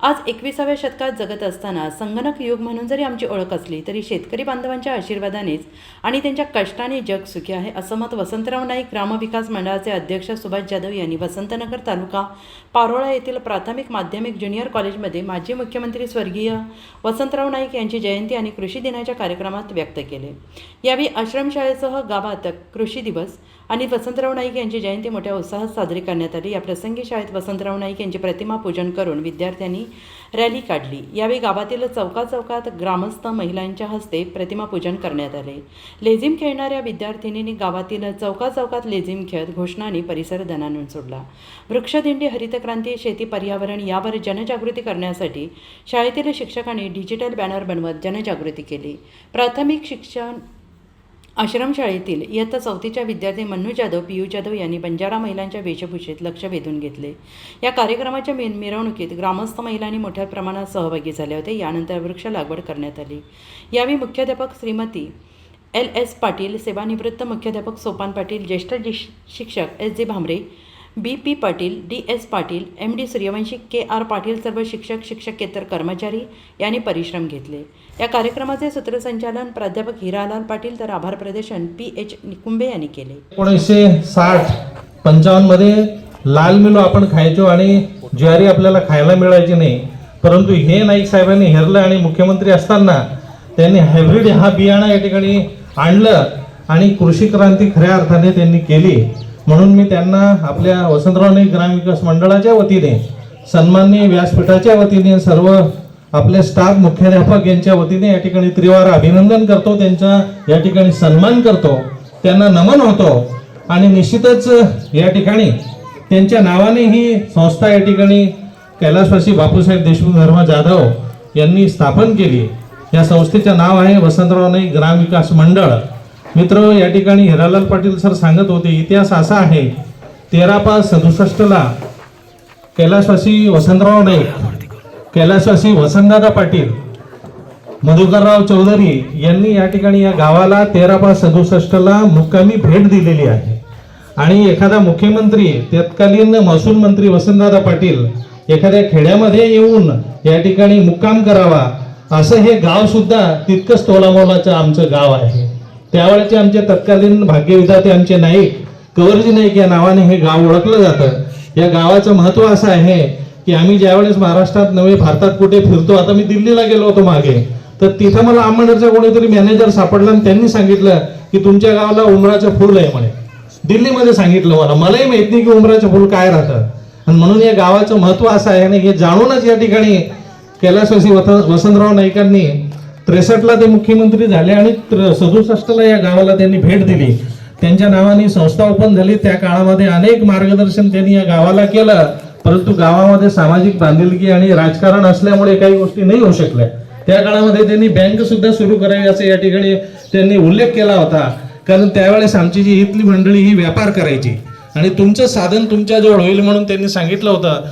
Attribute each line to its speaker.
Speaker 1: आज एकविसाव्या शतकात जगत असताना संगणक युग म्हणून जरी आमची ओळख असली तरी शेतकरी बांधवांच्या आशीर्वादानेच आणि त्यांच्या कष्टाने जग सुखी आहे असं मत वसंतराव नाईक ग्रामविकास मंडळाचे अध्यक्ष सुभाष जाधव यांनी वसंतनगर तालुका पारोळा येथील प्राथमिक माध्यमिक ज्युनियर कॉलेजमध्ये माजी मुख्यमंत्री स्वर्गीय वसंतराव नाईक यांची जयंती आणि कृषी दिनाच्या कार्यक्रमात व्यक्त केले. यावेळी आश्रमशाळेसह गावात कृषी दिवस आणि वसंतराव नाईक यांची जयंती मोठ्या उत्साहात साजरी करण्यात आली. या प्रसंगी शाळेत वसंतराव नाईक यांची प्रतिमा पूजन करून विद्यार्थ्यांनी रॅली काढली. यावेळी गावातील चौका चौकात ग्रामस्थ महिलांच्या हस्ते प्रतिमा पूजन करण्यात आले. लेझिम खेळणाऱ्या विद्यार्थिनींनी गावातील चौका चौकात लेझिम खेळत घोषणांनी परिसर दणानून सोडला वृक्षदिंडी हरितक्रांती शेती पर्यावरण यावर जनजागृती करण्यासाठी शाळेतील शिक्षकांनी डिजिटल बॅनर बनवत जनजागृती केली. प्राथमिक शिक्षण आश्रमशाळेतील इयत्ता चौथीच्या विद्यार्थी मन्नू जाधव पियू जाधव यांनी बंजारा महिलांच्या वेशभूषेत लक्ष वेधून घेतले. या कार्यक्रमाच्या मि मिरवणुकीत ग्रामस्थ महिलांनी मोठ्या प्रमाणात सहभागी झाले होते. यानंतर वृक्ष लागवड करण्यात आली. यावेळी मुख्याध्यापक श्रीमती एल एस पाटील सेवानिवृत्त मुख्याध्यापक सोपान पाटील ज्येष्ठ शिक्षक S J Bhambare B P Patil D S Patil M D Suryavanshi K R Patil सर्व शिक्षक शिक्षकेतर कर्मचारी यांनी परिश्रम घेतले. या कार्यक्रमाचे सूत्रसंचालन प्राध्यापक हिरालाल पाटील तर आभार प्रदर्शन पी एच निकुंबे यांनी केले.
Speaker 2: एकोणीसशे साठ पंचावन्नमध्ये लाल मिलो आपण खायचो आणि ज्वारी आपल्याला खायला मिळायची नाही. परंतु हे नाईक साहेबांनी हेरलं आणि मुख्यमंत्री असताना त्यांनी हायब्रिड हा बियाणा या ठिकाणी आणलं आणि कृषी क्रांती खऱ्या अर्थाने त्यांनी केली. म्हणून मी त्यांना आपल्या वसंतराव नाईक ग्रामविकास मंडळाच्या वतीने सन्माननीय व्यासपीठाच्या वतीने सर्व आपले स्टाफ मुख्याध्यापक यांच्या वतीने या ठिकाणी त्रिवार अभिनंदन करतो त्यांचा या ठिकाणी सन्मान करतो त्यांना नमन होतो आणि निश्चितच या ठिकाणी त्यांच्या नावाने ही संस्था या ठिकाणी कैलासवासी बापूसाहेब देशमुख धर्मा जाधव यांनी स्थापन केली. या संस्थेचं नाव आहे वसंतराव नाईक ग्राम विकास मंडळ. मित्र या ठिकाणी हिरालाल पाटील सर सांगत होते इतिहास असा आहे तेरा पाच सदुसष्टला कैलासवासी वसंतराव नाईक कैलासवासी वसंतदादा पाटील मधुकरराव चौधरी यांनी या ठिकाणी या गावाला तेरा पाच सदुसष्टला मुक्कामी भेट दिलेली आहे. आणि एखादा मुख्यमंत्री तत्कालीन महसूल मंत्री वसंतदादा पाटील एखाद्या खेड्यामध्ये येऊन या ठिकाणी मुक्काम करावा असं हे गाव सुद्धा तितकंच तोलामोलाचं आमचं गाव आहे. त्यावेळेचे आमचे तत्कालीन भाग्यविधाते आमचे नाईक कवरजी नाईक या नावाने हे गाव ओळखलं जातं. या गावाचं महत्त्व असं आहे की आम्ही ज्यावेळेस महाराष्ट्रात नवे भारतात कुठे फिरतो आता मी दिल्लीला गेलो होतो मागे. तर तिथं मला अहमदनगरचा कोणीतरी मॅनेजर सापडला आणि त्यांनी सांगितलं की तुमच्या गावाला उमराचं फुल आहे म्हणे. दिल्लीमध्ये सांगितलं मला. मलाही माहीत नाही की उमराचं फुल काय राहतं. आणि म्हणून या गावाचं महत्त्व असं आहे आणि हे जाणूनच या ठिकाणी कैलासवासी वत- वसंतराव नाईकांनी त्रेसष्टला ते मुख्यमंत्री झाले आणि सदुसष्टला या गावाला त्यांनी भेट दिली. त्यांच्या नावाने संस्था ओपन झाली. त्या काळामध्ये अनेक मार्गदर्शन त्यांनी या गावाला केलं. परंतु गावामध्ये सामाजिक बांधिलकी आणि राजकारण असल्यामुळे काही गोष्टी नाही होऊ शकल्या. त्या काळामध्ये त्यांनी बँक सुद्धा सुरू करावी असं या ठिकाणी त्यांनी उल्लेख केला होता. कारण त्यावेळेस आमची जी इथली मंडळी ही व्यापार करायची. आणि तुमचं साधन तुमच्याजवळ होईल म्हणून त्यांनी सांगितलं होतं.